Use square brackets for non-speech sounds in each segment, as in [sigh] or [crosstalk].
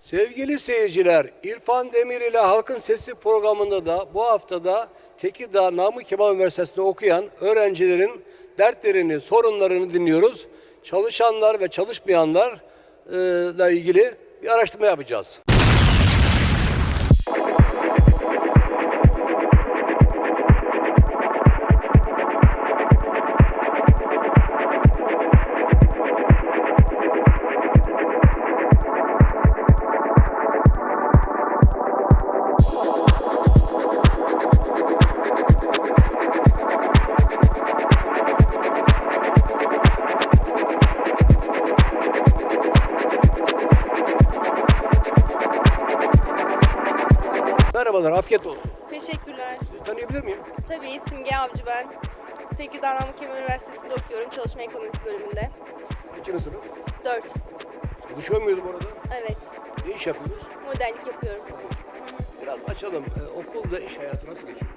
Sevgili seyirciler, İrfan Demir ile Halkın Sesi programında da bu haftada Tekirdağ Namık Kemal Üniversitesi'nde okuyan öğrencilerin dertlerini, sorunlarını dinliyoruz. Çalışanlar ve çalışmayanlarla ilgili bir araştırma yapacağız. Afiyet olsun. Teşekkürler. Tanıyabilir miyim? Tabii Simge Avcı ben. Tekirdağ Namık Kemal Üniversitesi'nde okuyorum. Çalışma ekonomisi bölümünde. Kaçıncı sınıf? 4. Çalışıyor muyuz bu arada? Evet. Ne iş yapıyoruz? Modellik yapıyorum. Biraz açalım. Ee, okulda iş hayatı nasıl geçiyor?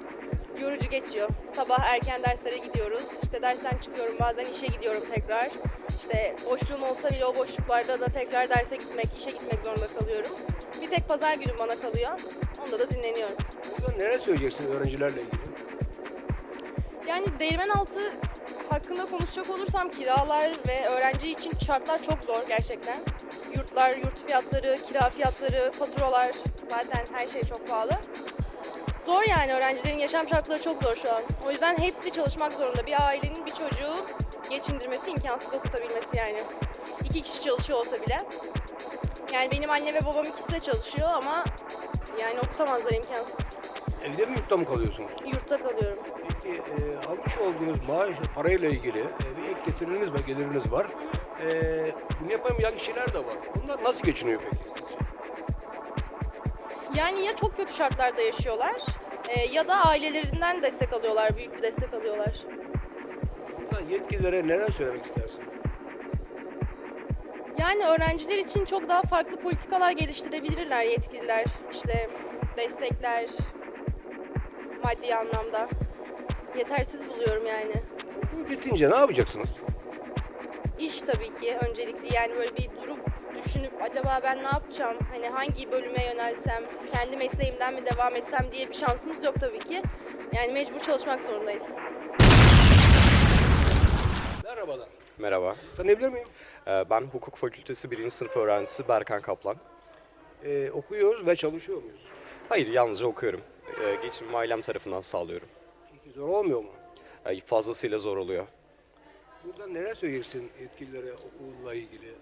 Yorucu geçiyor. Sabah erken derslere gidiyoruz. İşte dersten çıkıyorum. Bazen işe gidiyorum tekrar. İşte boşluğum olsa bile o boşluklarda da tekrar derse gitmek, işe gitmek zorunda kalıyorum. Bir tek pazar günü bana kalıyor. Onda da dinleniyorum. Burada neler söyleyeceksin öğrencilerle ilgili? Yani değirmen altı hakkında konuşacak olursam kiralar ve öğrenci için şartlar çok zor gerçekten. Yurtlar, yurt fiyatları, kira fiyatları, faturalar zaten her şey çok pahalı. Zor yani öğrencilerin yaşam şartları çok zor şu an. O yüzden hepsi çalışmak zorunda. Bir ailenin bir çocuğu geçindirmesi imkansız okutabilmesi yani. İki kişi çalışıyor olsa bile. Yani benim anne ve babam ikisi de çalışıyor ama yani okutamazlar imkansız. Evde mi yurtta mı kalıyorsunuz? Yurtta kalıyorum. Peki e, almış olduğunuz maaş parayla ilgili e, bir ek getiriniz ve geliriniz var. E, bunu yapamayan kişiler de var. Bunlar nasıl geçiniyor peki? Yani ya çok kötü şartlarda yaşıyorlar e, ya da ailelerinden destek alıyorlar, büyük bir destek alıyorlar. Buradan yetkililere neler söylemek istersin? Yani öğrenciler için çok daha farklı politikalar geliştirebilirler yetkililer. İşte destekler maddi anlamda. Yetersiz buluyorum yani. Bu bitince ne yapacaksınız? İş tabii ki öncelikli yani böyle bir durup düşünüp acaba ben ne yapacağım? Hani hangi bölüme yönelsem, kendi mesleğimden mi devam etsem diye bir şansımız yok tabii ki. Yani mecbur çalışmak zorundayız. Merhabalar. Merhaba, Tanıyabilir miyim? Ee, ben Hukuk Fakültesi 1. sınıf öğrencisi Berkan Kaplan. E, okuyoruz ve çalışıyor muyuz? Hayır, yalnızca okuyorum. Ee, Geçimimi ailem tarafından sağlıyorum. Peki zor olmuyor mu? Ee, Fazlasıyla zor oluyor. Burada neler söyleyeceksin yetkililere okulla ilgili?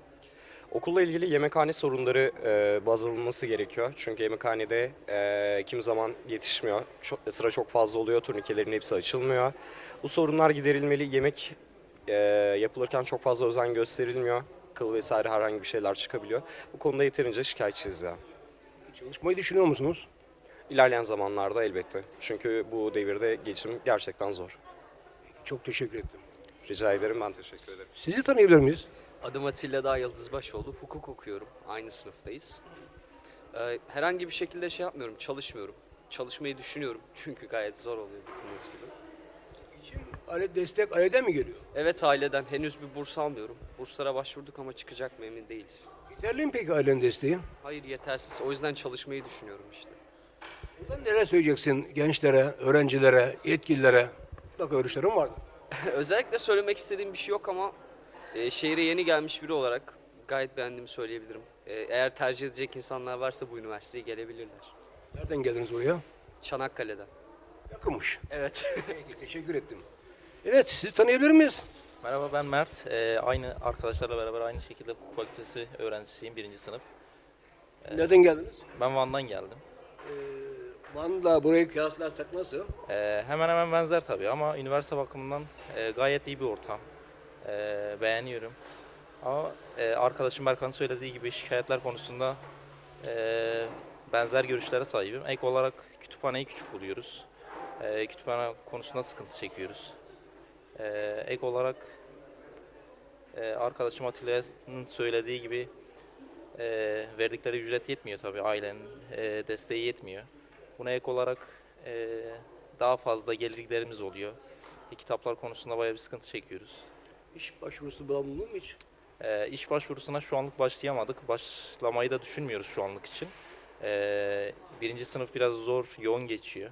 Okulla ilgili yemekhane sorunları e, baz alınması gerekiyor. Çünkü yemekhanede e, kimi zaman yetişmiyor. Çok, sıra çok fazla oluyor, turnikelerin hepsi açılmıyor. Bu sorunlar giderilmeli. Yemek e, yapılırken çok fazla özen gösterilmiyor. Kıl vesaire herhangi bir şeyler çıkabiliyor. Bu konuda yeterince şikayetçiyiz ya. Çalışmayı düşünüyor musunuz? İlerleyen zamanlarda elbette. Çünkü bu devirde geçim gerçekten zor. Çok teşekkür ettim. Rica ederim ben teşekkür ederim. Sizi tanıyabilir miyiz? Adım Atilla Dağ Yıldızbaşoğlu. Hukuk okuyorum. Aynı sınıftayız. Ee, herhangi bir şekilde şey yapmıyorum, çalışmıyorum. Çalışmayı düşünüyorum çünkü gayet zor oluyor bildiğiniz gibi. Aile destek aileden mi geliyor? Evet aileden henüz bir burs almıyorum. Burslara başvurduk ama çıkacak mı emin değiliz. Yeterli mi peki ailenin desteği? Hayır yetersiz. O yüzden çalışmayı düşünüyorum işte. Buradan neler söyleyeceksin gençlere, öğrencilere, yetkililere? Mutlaka görüşlerim vardı. [laughs] Özellikle söylemek istediğim bir şey yok ama e, şehre yeni gelmiş biri olarak gayet beğendiğimi söyleyebilirim. E, eğer tercih edecek insanlar varsa bu üniversiteye gelebilirler. Nereden geldiniz buraya? Çanakkale'den. Yakınmış. Evet. Peki, teşekkür ettim. Evet, sizi tanıyabilir miyiz? Merhaba ben Mert. Ee, aynı arkadaşlarla beraber aynı şekilde hukuk fakültesi öğrencisiyim birinci sınıf. Nereden geldiniz? Ben Van'dan geldim. Van'la burayı kıyaslarsak nasıl? Ee, hemen hemen benzer tabii ama üniversite bakımından e, gayet iyi bir ortam. Ee, beğeniyorum. Ama e, arkadaşım Berkan'ın söylediği gibi şikayetler konusunda e, benzer görüşlere sahibim. Ek olarak kütüphaneyi küçük buluyoruz. E, kütüphane konusunda sıkıntı çekiyoruz. E, ek olarak e, arkadaşım Atilla'nın söylediği gibi e, verdikleri ücret yetmiyor tabii ailenin e, desteği yetmiyor. Buna ek olarak e, daha fazla gelir giderimiz oluyor. E, kitaplar konusunda bayağı bir sıkıntı çekiyoruz. İş başvurusu bulundun mu hiç? E, iş başvurusuna şu anlık başlayamadık. Başlamayı da düşünmüyoruz şu anlık için. E, birinci sınıf biraz zor, yoğun geçiyor.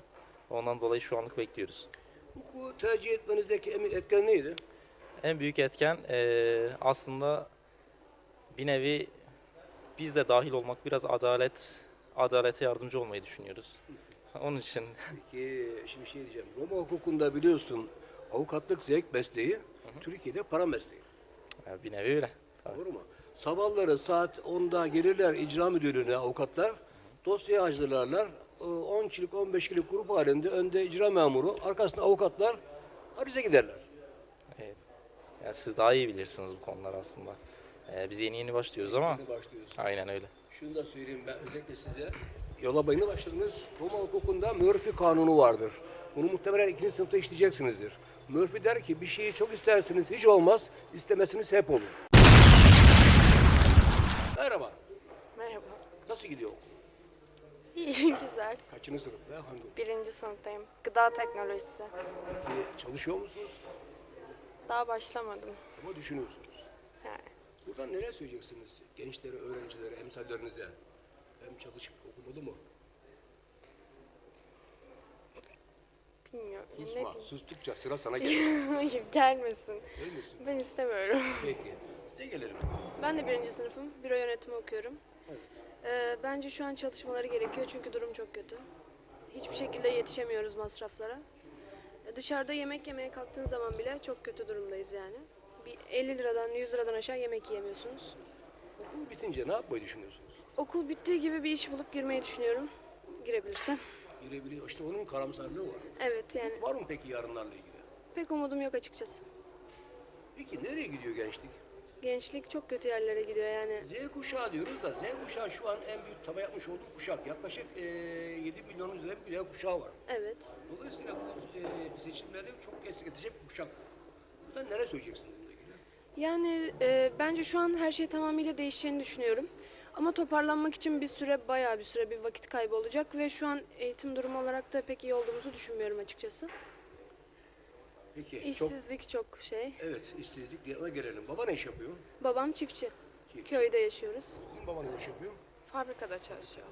Ondan dolayı şu anlık bekliyoruz. Hukuku tercih etmenizdeki etken neydi? En büyük etken eee, aslında bir nevi biz de dahil olmak biraz adalet adalete yardımcı olmayı düşünüyoruz. Onun için Peki şimdi şey diyeceğim. Roma hukukunda biliyorsun avukatlık zevk mesleği, Türkiye'de para mesleği. ya bir nevi öyle. Tabii. Doğru mu? Sabahları saat 10'da gelirler icra müdürlüğüne avukatlar. Dosyayı hazırlarlar. Ee, 10 kişilik 15 kişilik grup halinde önde icra memuru, arkasında avukatlar arize giderler. Evet. Yani siz daha iyi bilirsiniz bu konular aslında. Eee, biz yeni yeni başlıyoruz ama Şimdi başlıyoruz. aynen öyle. Şunu da söyleyeyim ben özellikle size. Yola bayını başladınız. Roma hukukunda Murphy kanunu vardır. Bunu muhtemelen ikinci sınıfta işleyeceksinizdir. Murphy der ki bir şeyi çok isterseniz hiç olmaz, istemesiniz hep olur. Merhaba. Merhaba. Nasıl gidiyor okul? İyi, [laughs] güzel. Kaçıncı sınıf ve hangi okul? Birinci sınıftayım. Gıda teknolojisi. Peki çalışıyor musunuz? Daha başlamadım. Ama düşünüyorsunuz. Yani Buradan neler söyleyeceksiniz gençlere, öğrencilere, emsallerinize? Hem çalışıp okumalı mı? bilmiyorum. Ne Susma. diyeyim? Sustukça sıra sana [laughs] gelir. Hayır gelmesin. Değil misin? Ben istemiyorum. Peki. Size gelelim. Ben de birinci sınıfım. Büro yönetimi okuyorum. Ee, bence şu an çalışmaları gerekiyor çünkü durum çok kötü. Hiçbir şekilde yetişemiyoruz masraflara. Ee, Dışarıda yemek yemeye kalktığın zaman bile çok kötü durumdayız yani. Bir 50 liradan 100 liradan aşağı yemek yiyemiyorsunuz. Okul bitince ne yapmayı düşünüyorsunuz? Okul bittiği gibi bir iş bulup girmeyi düşünüyorum. Girebilirsem. Girebiliyor. İşte onun karamsarlığı var. Evet yani Var mı peki yarınlarla ilgili? pek umudum yok açıkçası. Peki nereye gidiyor gençlik? Gençlik çok kötü yerlere gidiyor yani. Z kuşağı diyoruz da Z kuşağı şu an en büyük taba yapmış olduğu kuşak. Yaklaşık eee 7 milyonun üzerinde bir Z kuşağı var. Evet. Dolayısıyla bu eee seçimlerde çok eski geçecek bir kuşak. Buradan nereye söyleyeceksin? Yani e, bence şu an her şey tamamıyla değişeceğini düşünüyorum. Ama toparlanmak için bir süre, bayağı bir süre bir vakit kaybı olacak ve şu an eğitim durumu olarak da pek iyi olduğumuzu düşünmüyorum açıkçası. Peki çok İşsizlik çok şey. evet işsizlik diye ona gelelim. Baba ne iş yapıyor? Babam çiftçi. Çiftçi. Köyde yaşıyoruz. Sizin baba ne iş yapıyor? Fabrikada çalışıyor.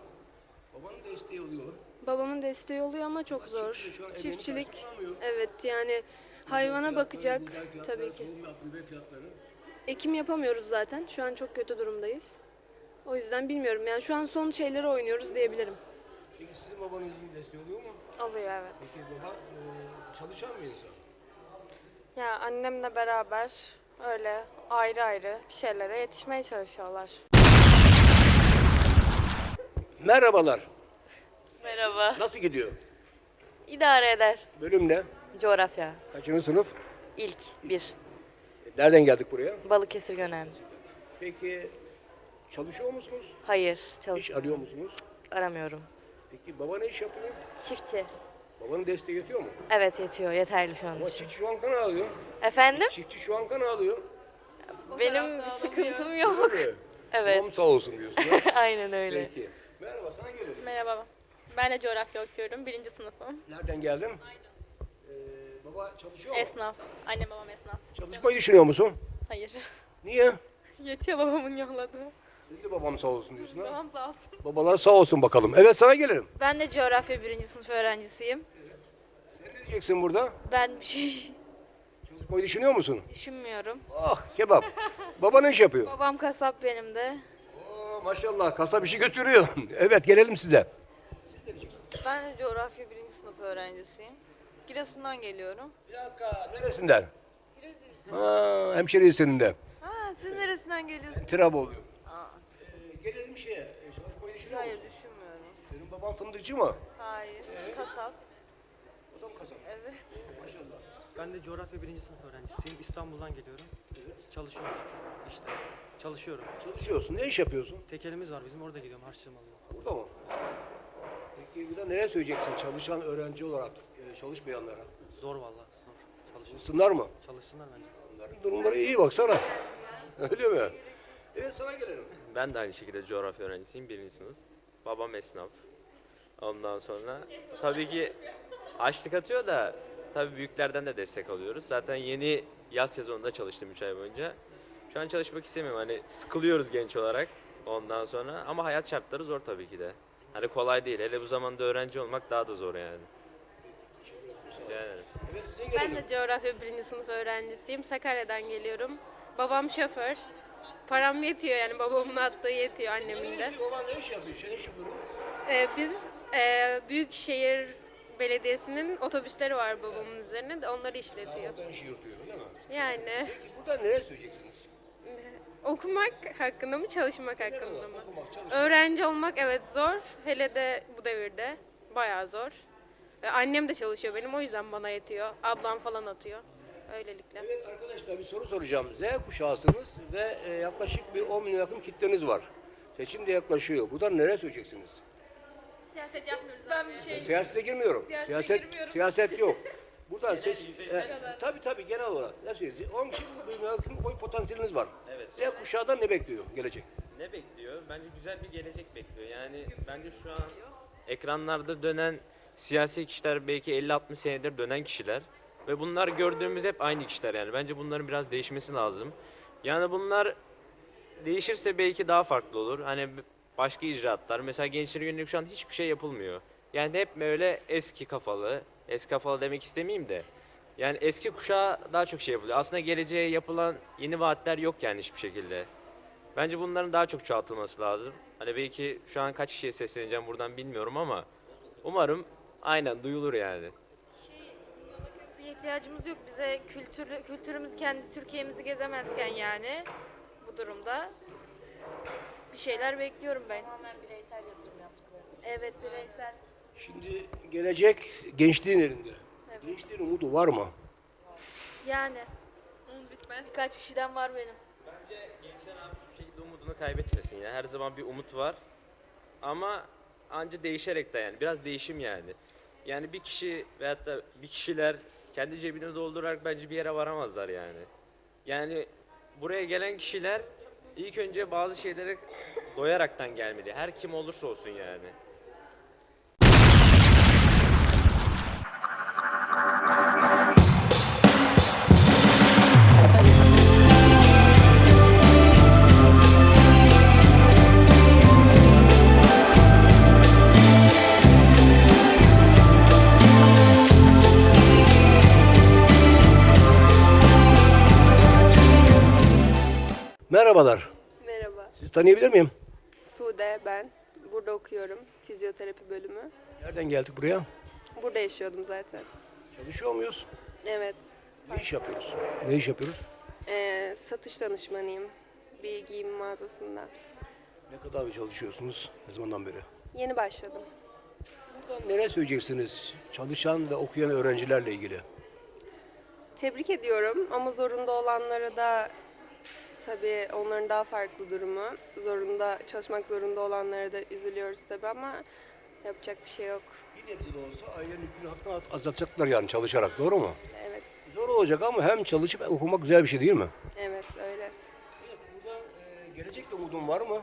Babanın desteği oluyor. Babamın desteği oluyor ama çok Ama zor. çiftçi Çiftçilik evet yani hayvana Fiyatları, bakacak fiyatları, tabii ki. Ekim yapamıyoruz zaten. Şu an çok kötü durumdayız. O yüzden bilmiyorum. Yani şu an son şeyleri oynuyoruz diyebilirim. Peki sizin babanızın desteği oluyor mu? Oluyor evet. Peki baba çalışan bir insan. Ya annemle beraber öyle ayrı ayrı bir şeylere yetişmeye çalışıyorlar. Merhabalar. Merhaba. Nasıl gidiyor? İdare eder. Bölüm ne? Coğrafya. Kaçıncı sınıf? İlk bir. Nereden geldik buraya? Balıkesir Gönen. Peki çalışıyor musunuz? Hayır, İş çalış arıyor musunuz? aramıyorum. Peki baba ne iş yapıyor? Çiftçi. Babanın desteği yetiyor mu? Evet yetiyor, yeterli şu an Ama için. çiftçi şu an kan ağlıyor. Efendim? Çiftçi şu an kan ağlıyor. Benim bir sıkıntım yok. Değil mi? [laughs] Evet, Babam sağ olsun diyorsun. ha? [laughs] aynen öyle. Peki. Merhaba sana geliyorum. Merhaba. Ben de coğrafya okuyorum. Birinci sınıfım. Nereden geldin? Ee, baba çalışıyor mu? Esnaf. Annem babam esnaf. Çalışmayı düşünüyor musun? Hayır. Niye? [laughs] Yetiyor babamın yolladığı. Senin de babam sağ olsun diyorsun ha? Babam sağ olsun. Babalar sağ olsun bakalım. Evet sana gelelim. Ben de coğrafya birinci sınıf öğrencisiyim. Sen ne diyeceksin burada? Ben bir şey Çalışmayı düşünüyor musun? düşünmüyorum. Ah kebap. Baba ne iş yapıyor? Babam kasap benim de. Oo, maşallah kasa bir şey götürüyor. [laughs] evet gelelim size. Ben de coğrafya birinci sınıf öğrencisiyim. Giresun'dan geliyorum. Bir dakika neresinden? Ha, hemşeriyiz senin de. Ha, siz neresinden geliyorsunuz? Trab oluyor. Aa, Ee, gelelim şeye. e, Çalışmayı düşünüyor hayır musun? düşünmüyorum. Senin baban fındıkçı mı? Hayır. Kasap. O da mı kazan? Evet. Maşallah. Ben de coğrafya birinci sınıf öğrencisiyim. İstanbul'dan geliyorum. Çalışıyorum işte. Çalışıyorum. Çalışıyorsun. Ne iş yapıyorsun? Tekelimiz var bizim orada gidiyorum harçlığımı alıyorum. Burada mı? Peki bir de nereye söyleyeceksin çalışan öğrenci olarak e, çalışmayanlara? Zor vallahi zor. Çalışın. Çalışsınlar mı? Çalışsınlar bence. Onların durumları iyi baksana. Öyle mi? Evet sana gelelim. Ben de aynı şekilde coğrafya öğrencisiyim birinci sınıf. Babam esnaf. Ondan sonra tabii ki açlık atıyor da tabii büyüklerden de destek alıyoruz. Zaten yeni yaz sezonunda çalıştım 3 ay boyunca. Şu an çalışmak istemiyorum. Hani sıkılıyoruz genç olarak ondan sonra ama hayat şartları zor tabii ki de. Hani kolay değil. Hele bu zamanda öğrenci olmak daha da zor yani. Rica ederim. Evet size Ben de coğrafya birinci sınıf öğrencisiyim. Sakarya'dan geliyorum. Babam şoför. Param yetiyor yani babamın attığı yetiyor annemin de. Baban ne iş yapıyor? Senin şoförün. Ee, biz e, Büyükşehir Belediyesi'nin otobüsleri var babamın üzerine de onları işletiyor. Oradan işi yürütüyor değil mi? Yani Peki buradan nereye söyleyeceksiniz? okumak hakkında mı çalışmak hakkında mı? Okumak, çalışmak. Öğrenci olmak evet zor. Hele de bu devirde bayağı zor. Ve annem de çalışıyor benim o yüzden bana yetiyor. Ablam falan atıyor. Öylelikle. Evet arkadaşlar bir soru soracağım. Z kuşağısınız ve e, yaklaşık bir 10 milyon yakın kitleniz var. Seçim de yaklaşıyor. Buradan nereye söyleyeceksiniz? Siyaset yapmıyoruz. Ben bir şey Siyasete girmiyorum. Siyasete siyaset girmiyorum. siyaset yok. Buradan seç. E, tabii tabii genel olarak. Ne söyleyeyim? 10 kişi bir yakın oy potansiyeliniz var. Evet. Z kuşağından ne bekliyor gelecek? Ne bekliyor? Bence güzel bir gelecek bekliyor. Yani bence şu an ekranlarda dönen siyasi kişiler belki 50-60 senedir dönen kişiler. Ve bunlar gördüğümüz hep aynı kişiler yani. Bence bunların biraz değişmesi lazım. Yani bunlar değişirse belki daha farklı olur. Hani başka icraatlar. Mesela gençlere yönelik şu an hiçbir şey yapılmıyor. Yani hep böyle eski kafalı. Eski kafalı demek istemeyeyim de. Yani eski kuşağa daha çok şey yapılıyor. Aslında geleceğe yapılan yeni vaatler yok yani hiçbir şekilde. Bence bunların daha çok çoğaltılması lazım. Hani belki şu an kaç kişiye sesleneceğim buradan bilmiyorum ama umarım aynen duyulur yani. İhtiyacımız yok. Bize kültür, kültürümüz kendi Türkiye'mizi gezemezken yani bu durumda bir şeyler bekliyorum ben. Tamamen bireysel yatırım yaptıkları. Evet bireysel. Şimdi gelecek gençliğin elinde. Gençliğin umudu var mı? Yani. Birkaç kişiden var benim. Bence gençler abi hiçbir şekilde umudunu kaybetmesin ya. Her zaman bir umut var. Ama anca değişerek de yani. Biraz değişim yani. Yani bir kişi veyahut da bir kişiler kendi cebini doldurarak bence bir yere varamazlar yani. Yani buraya gelen kişiler ilk önce bazı şeylere doyaraktan gelmeli. Her kim olursa olsun yani. Merhabalar. Merhaba, Sizi tanıyabilir miyim? Sude ben. Burada okuyorum, fizyoterapi bölümü. Nereden geldik buraya? Burada yaşıyordum zaten. Çalışıyor muyuz? Evet, Ne iş yapıyoruz? Ne iş yapıyoruz? ee, satış danışmanıyım bir giyim mağazasında. Ne kadar çalışıyorsunuz? Ne zamandan beri? Yeni başladım. Buradan nereye söyleyeceksiniz? Çalışan ve okuyan öğrencilerle ilgili. Tebrik ediyorum ama zorunda olanlara da tabii onların daha farklı durumu. Zorunda, çalışmak zorunda olanlara da üzülüyoruz tabii ama yapacak bir şey yok. Bir nebze de olsa ailenin yükünü hakkında azaltacaklar yani çalışarak. Doğru mu? Evet, Zor olacak ama hem çalışıp hem okumak güzel bir şey değil mi? evet öyle. Evet, buradan e, gelecekte umudun var mı?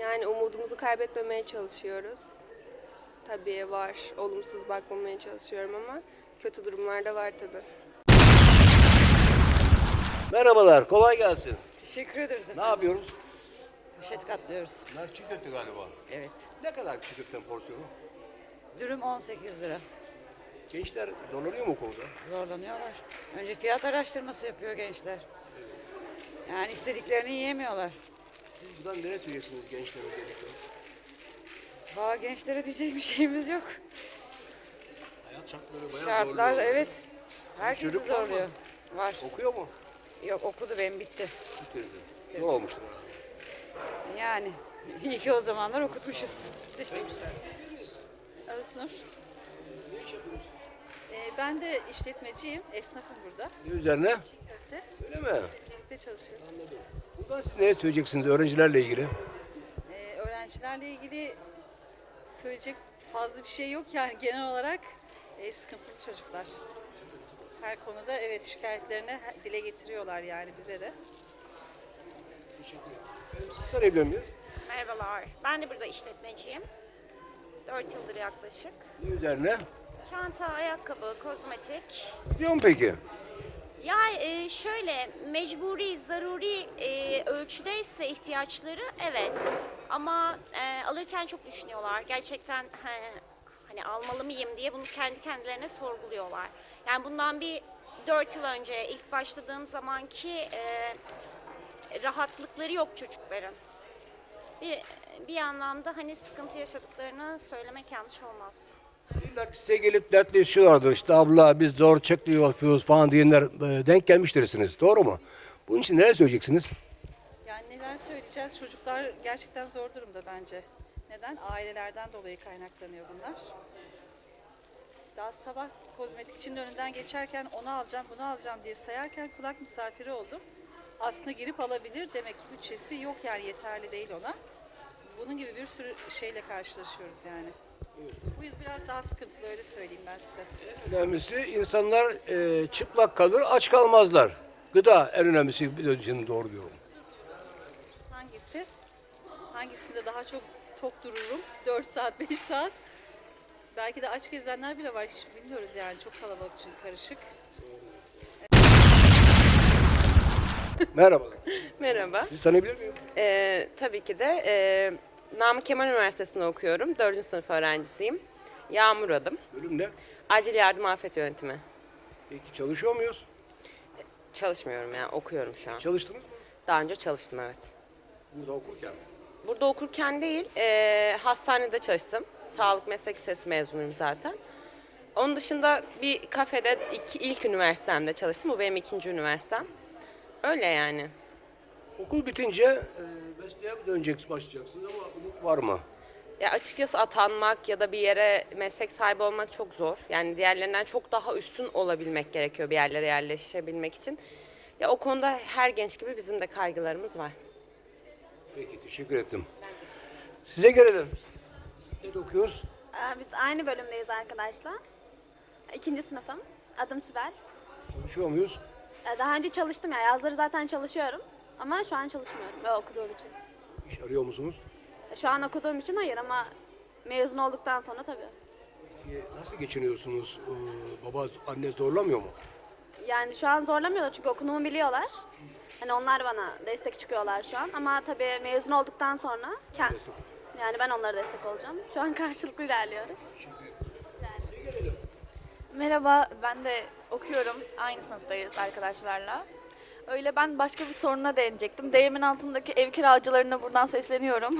Yani umudumuzu kaybetmemeye çalışıyoruz. Tabii var, olumsuz bakmamaya çalışıyorum ama kötü durumlar da var tabii. Merhabalar, kolay gelsin. Teşekkür ederiz Ne yapıyoruz? Poşet katlıyoruz. Bunlar çiğ köfte galiba. Evet. Ne kadar çiğ köftenin porsiyonu? Dürüm 18 lira. Gençler zorlanıyor mu konuda? Zorlanıyorlar. Önce fiyat araştırması yapıyor gençler. Yani istediklerini yiyemiyorlar. Siz buradan nereye söyleyeceksiniz gençlere özellikle? Valla gençlere diyecek bir şeyimiz yok. Hayat şartları bayağı Şartlar zorluyor. evet. Herkesi Çocuk var mı? zorluyor. Var. Okuyor mu? Yok okudu benim bitti. Bitirdi. Zor olmuştur herhalde. Yani iyi ki o zamanlar okutmuşuz. Teşekkürler. Öznur. Ee, ben de işletmeciyim, esnafım burada. Ne üzerine? Köfte, Öyle mi? birlikte çalışıyoruz. Buradan siz neye söyleyeceksiniz öğrencilerle ilgili? Ee, öğrencilerle ilgili söyleyecek fazla bir şey yok yani genel olarak e, sıkıntılı çocuklar. Her konuda evet şikayetlerini dile getiriyorlar yani bize de. Sorabiliyor muyuz? Merhabalar. Ben de burada işletmeciyim. 4 yıldır yaklaşık. Ne üzerine? Çanta, ayakkabı, kozmetik. Gidiyor mu peki? Ya e, şöyle mecburi, zaruri e, ölçüdeyse ihtiyaçları evet. Ama e, alırken çok düşünüyorlar. Gerçekten he, hani almalı mıyım diye bunu kendi kendilerine sorguluyorlar. Yani bundan bir 4 yıl önce ilk başladığım zamanki e, rahatlıkları yok çocukların. Bir, bir anlamda hani sıkıntı yaşadıklarını söylemek yanlış olmaz. İlla ki size gelip dertleşiyorlardır. İşte abla biz zor çekliyor yapıyoruz falan diyenler e, denk gelmiştirsiniz. Doğru mu? Bunun için neler söyleyeceksiniz? Yani neler söyleyeceğiz? Çocuklar gerçekten zor durumda bence. Neden? Ailelerden dolayı kaynaklanıyor bunlar. Daha sabah kozmetik için önünden geçerken onu alacağım, bunu alacağım diye sayarken kulak misafiri oldum. Aslında girip alabilir. Demek ki bütçesi yok yani yeterli değil ona. Bunun gibi bir sürü şeyle karşılaşıyoruz yani. Bu yıl biraz daha sıkıntılı öyle söyleyeyim ben size. Önemlisi insanlar e, çıplak kalır, aç kalmazlar. Gıda en önemlisi için doğru diyorum. Hangisi? Hangisinde daha çok tok dururum? 4 saat, 5 saat. Belki de aç gezenler bile var. Hiç bilmiyoruz yani. Çok kalabalık çünkü karışık. [laughs] Merhabalar. Merhaba. Sizi tanıyabilir miyim? Ee, tabii ki de e, Namık Kemal Üniversitesi'nde okuyorum. Dördüncü sınıf öğrencisiyim. Yağmur adım. Bölüm ne? Acil yardım afet yönetimi. Peki çalışıyor muyuz? Çalışmıyorum yani okuyorum şu an. Çalıştınız mı? Daha önce çalıştım evet. Burada okurken. Burada okurken değil, e, hastanede çalıştım. Sağlık meslek lisesi mezunuyum zaten. Onun dışında bir kafede iki, ilk üniversitemde çalıştım. Bu benim ikinci üniversitem. Öyle yani. Okul bitince e, mesleğe mi döneceksiniz, başlayacaksınız ama umut var mı? Ya açıkçası atanmak ya da bir yere meslek sahibi olmak çok zor. Yani diğerlerinden çok daha üstün olabilmek gerekiyor bir yerlere yerleşebilmek için. Ya o konuda her genç gibi bizim de kaygılarımız var. Peki teşekkür ettim. Size gelelim. Ne okuyoruz? Ee, Biz aynı bölümdeyiz arkadaşlar. İkinci sınıfım. Adım Sibel. Çalışıyor muyuz? Ee, Daha önce çalıştım ya. Yazları zaten çalışıyorum. Ama şu an çalışmıyorum ve okuduğum için. İş arıyor musunuz? Şu an okuduğum için hayır ama mezun olduktan sonra tabii. Peki nasıl geçiniyorsunuz? Ee, baba, anne zorlamıyor mu? Yani şu an zorlamıyorlar çünkü okuduğumu biliyorlar. Hani onlar bana destek çıkıyorlar şu an. Ama tabii mezun olduktan sonra kend- yani ben onlara destek olacağım. Şu an karşılıklı ilerliyoruz. Merhaba, ben de okuyorum. Aynı sınıftayız arkadaşlarla. Öyle ben başka bir soruna değinecektim. Değirmen altındaki ev kiracılarına buradan sesleniyorum.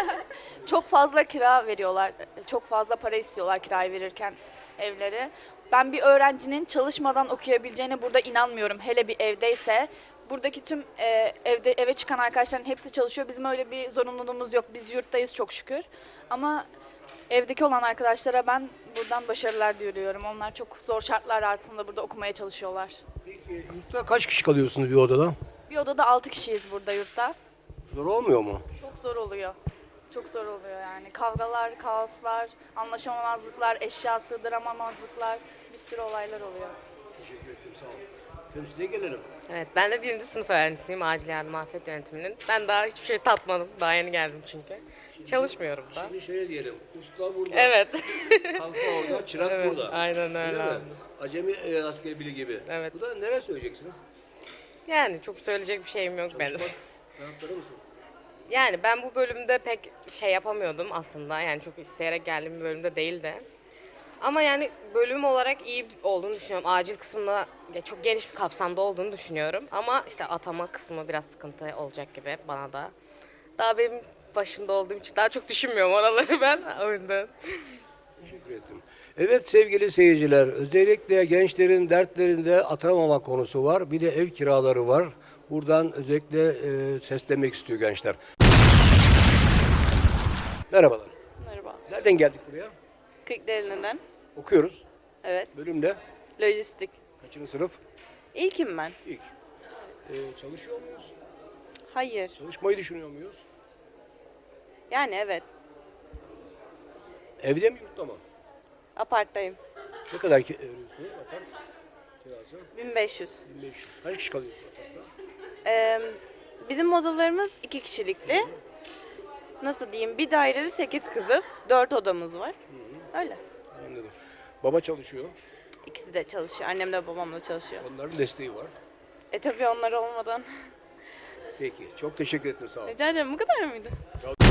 [laughs] çok fazla kira veriyorlar. Çok fazla para istiyorlar kirayı verirken evleri. Ben bir öğrencinin çalışmadan okuyabileceğine burada inanmıyorum. Hele bir evdeyse. Buradaki tüm e, evde eve çıkan arkadaşların hepsi çalışıyor. Bizim öyle bir zorunluluğumuz yok. Biz yurttayız çok şükür. Ama evdeki olan arkadaşlara ben buradan başarılar diliyorum. Onlar çok zor şartlar altında burada okumaya çalışıyorlar. Peki yurtta kaç kişi kalıyorsunuz bir odada? Bir odada 6 kişiyiz burada yurtta. Zor olmuyor mu? Çok zor oluyor. Çok zor oluyor yani. Kavgalar, kaoslar, anlaşamamazlıklar, eşya sığdıramamazlıklar, bir sürü olaylar oluyor. Teşekkür ederim sağ olun. Size gelelim. Evet, ben de birinci sınıf öğrencisiyim acil yardım afet yönetiminin. Ben daha hiçbir şey tatmadım. Daha yeni geldim çünkü. Çalışmıyorum da. Şimdi şöyle diyelim. Usta burada. Evet. Kalfa orada, çırak Evet, burada. aynen öyle mi? Acemi e, asker bili gibi. Evet. Bu da neler söyleyeceksin? Yani çok söyleyecek bir şeyim yok benim. Taraftarı mısın? Yani ben bu bölümde pek şey yapamıyordum aslında. Yani çok isteyerek geldiğim bir bölümde değil de. Ama yani bölüm olarak iyi olduğunu düşünüyorum. Acil kısmında ya çok geniş bir kapsamda olduğunu düşünüyorum. Ama işte atama kısmı biraz sıkıntı olacak gibi bana da. Daha benim başında olduğum için daha çok düşünmüyorum oraları ben. O yüzden. Teşekkür ettim. Evet sevgili seyirciler, özellikle gençlerin dertlerinde atamama konusu var. Bir de ev kiraları var. Buradan özellikle e, seslemek istiyor gençler. Merhabalar. Merhaba. Nereden geldik buraya? Kırklareli'nden. Okuyoruz. Evet. Bölüm ne? Lojistik. Kaçıncı sınıf? İlkim ben. İlk. E, çalışıyor muyuz? Hayır. Çalışmayı düşünüyor muyuz? Yani evet. Evde mi yurtta mı? Aparttayım. Ne kadar ki veriyorsunuz apart? Kirası? 1500. 1500. Kaç kişi kalıyorsun? Ee, bizim odalarımız iki kişilikli. Nasıl diyeyim? Bir dairede 8 kızız. 4 odamız var. Öyle. Anladım. Baba çalışıyor. İkisi de çalışıyor. Annem de babam da çalışıyor. Onların desteği var. E tabii onlar olmadan. Peki. Çok teşekkür ederim. Sağ olun. Rica ederim. Bu kadar mıydı? Sevgili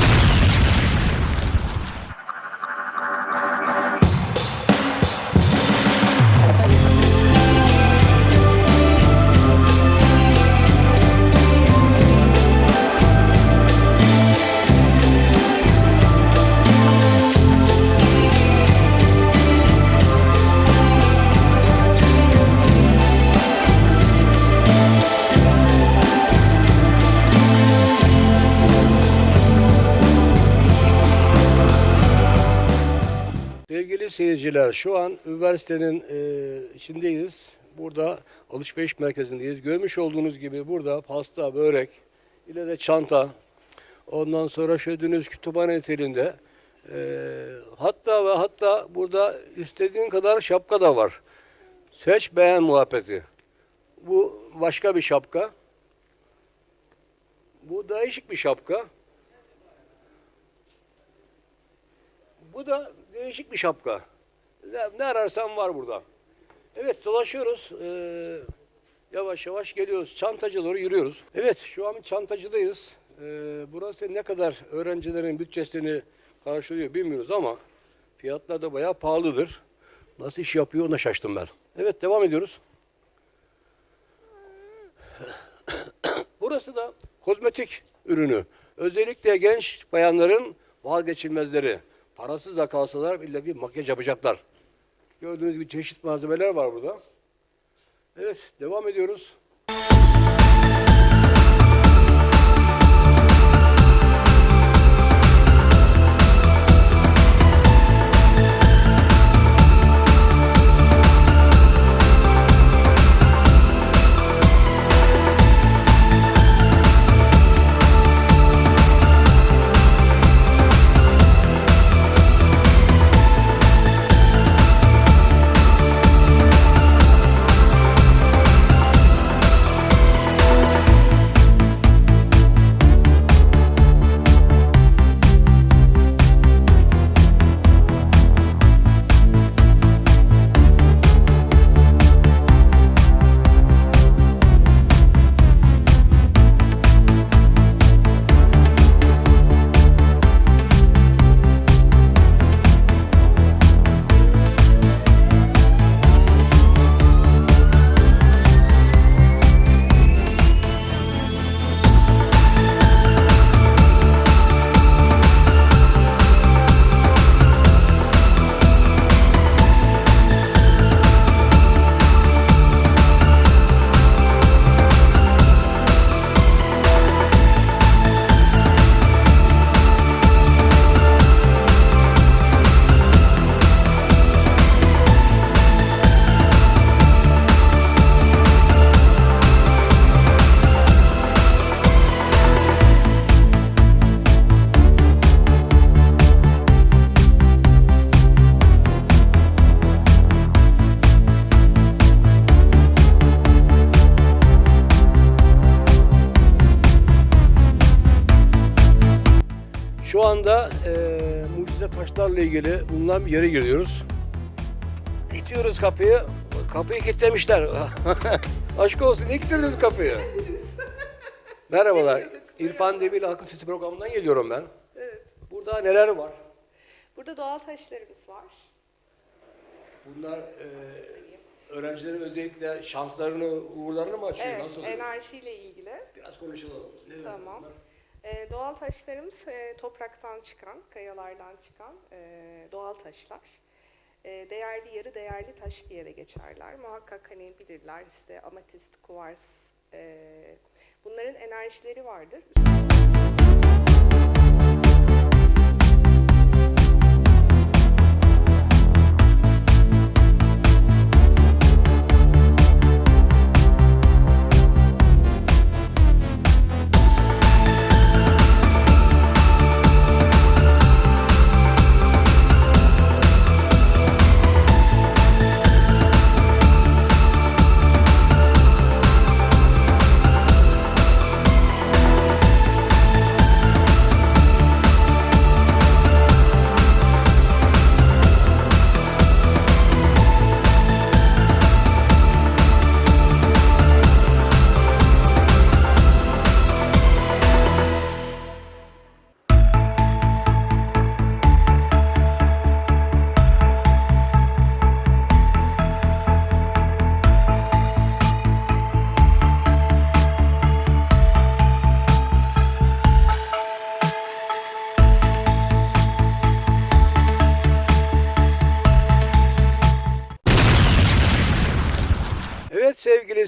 seyirciler, şu an üniversitenin e, içindeyiz. Burada alışveriş merkezindeyiz. Görmüş olduğunuz gibi burada pasta, börek, ile de çanta. Ondan sonra şöyle kütüphane niteliğinde. E, hatta ve hatta burada istediğin kadar şapka da var. Seç beğen muhabbeti. Bu başka bir şapka. Bu değişik bir şapka. Bu da değişik bir şapka. Ne, ne ararsan var burada. Evet dolaşıyoruz. Ee, yavaş yavaş geliyoruz. Çantacı doğru yürüyoruz. Evet şu an çantacıdayız. Ee, burası ne kadar öğrencilerin bütçesini karşılıyor bilmiyoruz ama fiyatlar da bayağı pahalıdır. Nasıl iş yapıyor ona şaştım ben. Evet devam ediyoruz. [coughs] Burası da kozmetik ürünü. Özellikle genç bayanların vazgeçilmezleri. Parasız da kalsalar illa bir makyaj yapacaklar. Gördüğünüz gibi çeşit malzemeler var burada. Evet, devam ediyoruz. İlgili bulunan bir yere giriyoruz. İtiyoruz kapıyı. Kapıyı kilitlemişler. [laughs] Aşk olsun. Niye kilitlediniz kapıyı? [laughs] Merhabalar. İrfan Demir Halkın Sesi programından geliyorum ben. Evet. Burada neler var? Burada doğal taşlarımız var. Bunlar eee öğrencilerin özellikle şanslarını, uğurlarını mı açıyor? Evet, Nasıl oluyor? enerjiyle ilgili. Biraz konuşalım. Neler Tamam. bunlar? Ee, doğal taşlarımız e, topraktan çıkan, kayalardan çıkan e, doğal taşlar. E, değerli yarı değerli taş diye de geçerler. Muhakkak hani bilirler işte amatist, kuvars. bunların enerjileri vardır.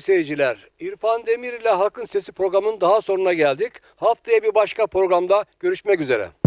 Seyirciler, İrfan Demir ile Halkın Sesi programının daha sonuna geldik. Haftaya bir başka programda görüşmek üzere.